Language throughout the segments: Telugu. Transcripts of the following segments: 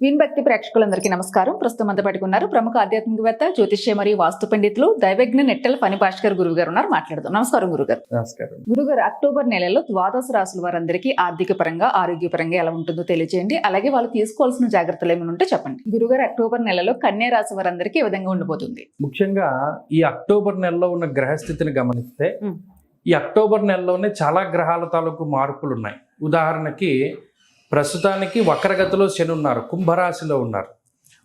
విన్ భక్తి ప్రేక్షకులందరికీ నమస్కారం. ప్రస్తుతం అంతా పట్టుకున్నారు ప్రముఖ ఆధ్యాత్మికవేత్త జ్యోతిష్య మరియు వాస్తు పండితులు దైవజ్ఞ నెట్టెల ఫణి భాస్కర్ గురువు గారు ఉన్నారు. మాట్లాడదాం. నమస్కారం గురుగారు. నమస్కారం. గురుగారు అక్టోబర్ నెలలో ద్వాదశ రాసుల వారందరికీ ఆర్థిక పరంగా ఆరోగ్యపరంగా ఎలా ఉంటుందో తెలియజేయండి అలాగే వాళ్ళు తీసుకోవాల్సిన జాగ్రత్తలు ఏమైనా ఉంటే చెప్పండి. గురుగారు అక్టోబర్ నెలలో కన్యా రాశి వారందరికీ ఈ విధంగా ఉండబోతుంది ముఖ్యంగా ఈ అక్టోబర్ నెలలో ఉన్న గ్రహస్థితిని గమనిస్తే. ఈ అక్టోబర్ నెలలోనే చాలా గ్రహాల తాలూకు మార్పులు ఉన్నాయి ఉదాహరణకి ప్రస్తుతానికి వక్రగతిలో శని ఉన్నారు కుంభరాశిలో ఉన్నారు.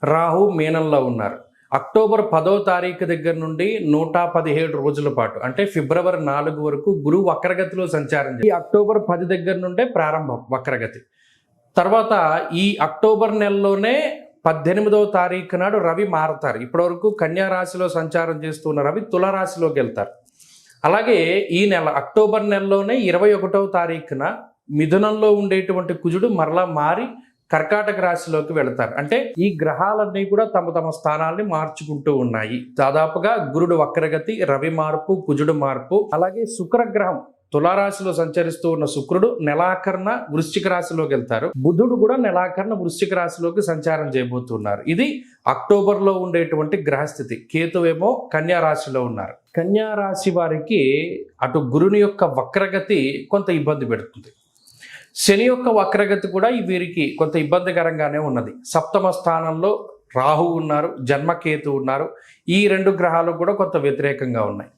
రాహు మీనంలో ఉన్నారు. అక్టోబర్ పదో తారీఖు దగ్గర నుండి నూట పదిహేడు రోజుల పాటు అంటే ఫిబ్రవరి నాలుగు వరకు గురువు వక్రగతిలో సంచారం ఈ అక్టోబర్ పది దగ్గర నుండే ప్రారంభం వక్రగతి. తర్వాత ఈ అక్టోబర్ నెలలోనే పద్దెనిమిదవ తారీఖు నాడు రవి మారతారు. ఇప్పటివరకు కన్యా రాశిలో సంచారం చేస్తున్న రవి తులరాశిలోకి వెళ్తారు. అలాగే ఈ నెల అక్టోబర్ నెలలోనే ఇరవై ఒకటవ తారీఖున మిథునంలో ఉండేటువంటి కుజుడు మరలా మారి కర్కాటక రాశిలోకి వెళతారు. అంటే ఈ గ్రహాలన్నీ కూడా తమ తమ స్థానాల్ని మార్చుకుంటూ ఉన్నాయి. దాదాపుగా గురుడు వక్రగతి రవి మార్పు కుజుడు మార్పు అలాగే శుక్రగ్రహం తులారాశిలో సంచరిస్తూ ఉన్న శుక్రుడు నెలాఖరున వృశ్చిక రాశిలోకి వెళ్తారు. బుధుడు కూడా నెలాఖరున వృశ్చిక రాశిలోకి సంచారం చేయబోతున్నారు. ఇది అక్టోబర్లో ఉండేటువంటి గ్రహస్థితి. కేతువేమో కన్యా రాశిలో ఉన్నారు. కన్యా రాశి వారికి అటు గురుని యొక్క వక్రగతి కొంత ఇబ్బంది పెడుతుంది. శని యొక్క వక్రగతి కూడా వీరికి కొంత ఇబ్బందికరంగానే ఉన్నది. సప్తమ స్థానంలో రాహు ఉన్నారు జన్మకేతు ఉన్నారు. ఈ రెండు గ్రహాలు కూడా కొంత వ్యతిరేకంగా ఉన్నాయి.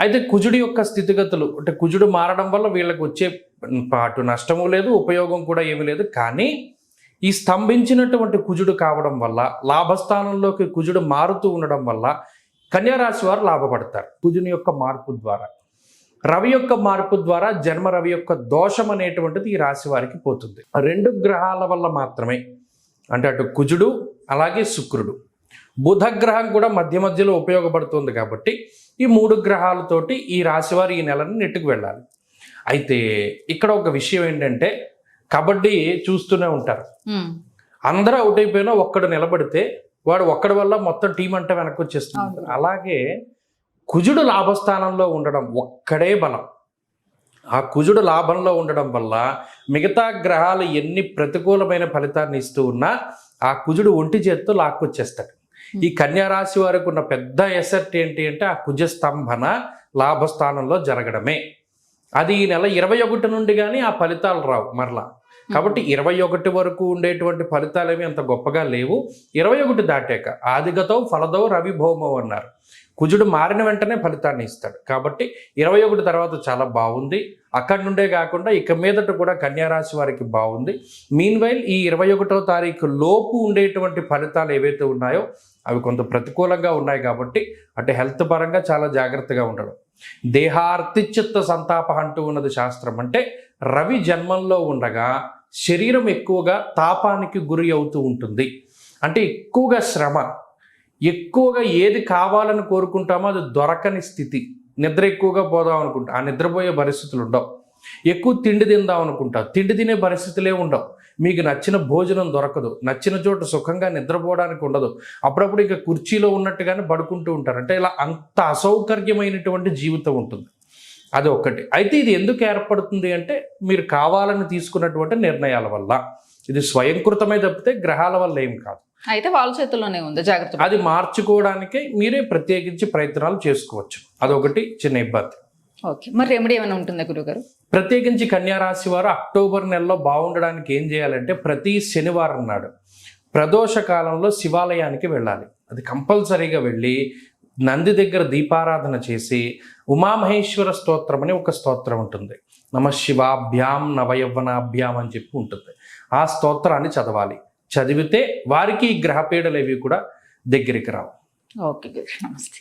అయితే కుజుడి యొక్క స్థితిగతులు అంటే కుజుడు మారడం వల్ల వీళ్ళకి వచ్చే పాటు నష్టము లేదు ఉపయోగం కూడా ఏమీ లేదు. కానీ ఈ స్తంభించినటువంటి కుజుడు కావడం వల్ల లాభస్థానంలోకి కుజుడు మారుతూ ఉండడం వల్ల కన్యారాశి వారు లాభపడతారు. కుజుని యొక్క మార్పు ద్వారా. రవి యొక్క మార్పు ద్వారా జన్మ రవి యొక్క దోషం అనేటువంటిది ఈ రాశి వారికి పోతుంది. రెండు గ్రహాల వల్ల మాత్రమే. అంటే అటు కుజుడు అలాగే శుక్రుడు. బుధ గ్రహం కూడా మధ్య మధ్యలో ఉపయోగపడుతుంది కాబట్టి ఈ మూడు గ్రహాలతోటి ఈ రాశి వారు ఈ నెలను నెట్టుకు వెళ్ళాలి. అయితే ఇక్కడ ఒక విషయం ఏంటంటే కబడ్డీ చూస్తూనే ఉంటారు. అందరూ అవుట్ అయిపోయినా ఒక్కడు నిలబడితే వాడు ఒక్కడి వల్ల మొత్తం టీం అంటే వెనక్కి వచ్చేస్తుంది. అలాగే కుజుడు లాభస్థానంలో ఉండడం ఒక్కడే బలం. ఆ కుజుడు లాభంలో ఉండడం వల్ల మిగతా గ్రహాలు ఎన్ని ప్రతికూలమైన ఫలితాన్ని ఇస్తూ ఉన్నా ఆ కుజుడు ఒంటి చేత్తో లాక్కొచ్చేస్తాడు. ఈ కన్యా రాశి వారికి ఉన్న పెద్ద ఎసెట్ ఏంటి అంటే ఆ కుజ స్తంభన లాభస్థానంలో జరగడమే. అది ఈ నెల ఇరవై ఒకటి నుండి కానీ ఆ ఫలితాలు రావు మరలా. కాబట్టి ఇరవై ఒకటి వరకు ఉండేటువంటి ఫలితాలు ఏమి అంత గొప్పగా లేవు. ఇరవై ఒకటి దాటాక ఆదిగతో ఫలదో రవి భౌమో అన్నారు. కుజుడు మారిన వెంటనే ఫలితాన్ని ఇస్తాడు. కాబట్టి ఇరవై ఒకటి తర్వాత చాలా బాగుంది. అక్కడి నుండే కాకుండా ఇక మీదట కూడా కన్యారాశి వారికి బాగుంది. మీన్ వైల్ ఈ ఇరవై ఒకటో తారీఖు లోపు ఉండేటువంటి ఫలితాలు ఏవైతే ఉన్నాయో అవి కొంత ప్రతికూలంగా ఉన్నాయి కాబట్టి అంటే హెల్త్ పరంగా చాలా జాగ్రత్తగా ఉండడం. దేహార్తిచిత్త సంతాప అంటూ ఉన్నది శాస్త్రం. అంటే రవి జన్మంలో ఉండగా శరీరం ఎక్కువగా తాపానికి గురి అవుతూ ఉంటుంది. అంటే ఎక్కువగా శ్రమ ఎక్కువగా ఏది కావాలని కోరుకుంటామో అది దొరకని స్థితి. నిద్ర ఎక్కువగా పోదాం అనుకుంటా. ఆ నిద్రపోయే పరిస్థితులు ఉండవు. ఎక్కువ తిండి తిందాం అనుకుంటా. తిండి తినే పరిస్థితులే ఉండవు. మీకు నచ్చిన భోజనం దొరకదు. నచ్చిన చోట సుఖంగా నిద్రపోవడానికి ఉండదు. అప్పుడప్పుడు ఇక కుర్చీలో ఉన్నట్టుగానే పడుకుంటూ ఉంటారు. అంటే ఇలా అంత అసౌకర్యమైనటువంటి జీవితం ఉంటుంది. అది ఒకటి అయితే ఇది ఎందుకు ఏర్పడుతుంది అంటే మీరు కావాలని తీసుకున్నటువంటి నిర్ణయాల వల్ల. ఇది స్వయంకృతమే తప్పితే గ్రహాల వల్ల ఏం కాదు. అయితే వాళ్ళ చేతుల్లోనే ఉంది. జాగ్రత్త అది మార్చుకోవడానికే మీరే ప్రత్యేకించి ప్రయత్నాలు చేసుకోవచ్చు. అదొకటి చిన్న ఇబ్బంది. ఓకే. మరి రెమెడీ ఏమైనా ఉంటుందా గురుగారు ప్రత్యేకించి కన్యా రాశి వారు అక్టోబర్ నెలలో బాగుండడానికి ఏం చేయాలంటే ప్రతి శనివారం నాడు ప్రదోష కాలంలో శివాలయానికి వెళ్ళాలి. అది కంపల్సరీగా వెళ్ళి నంది దగ్గర దీపారాధన చేసి ఉమామహేశ్వర స్తోత్రం అని ఒక స్తోత్రం ఉంటుంది. నమ శివాభ్యాం నవయవ్వనాభ్యాం అని చెప్పి ఉంటుంది. ఆ స్తోత్రాన్ని చదవాలి. చదివితే వారికి గ్రహపీడలు అవి కూడా దగ్గరికి రావు. ఓకే నమస్తే.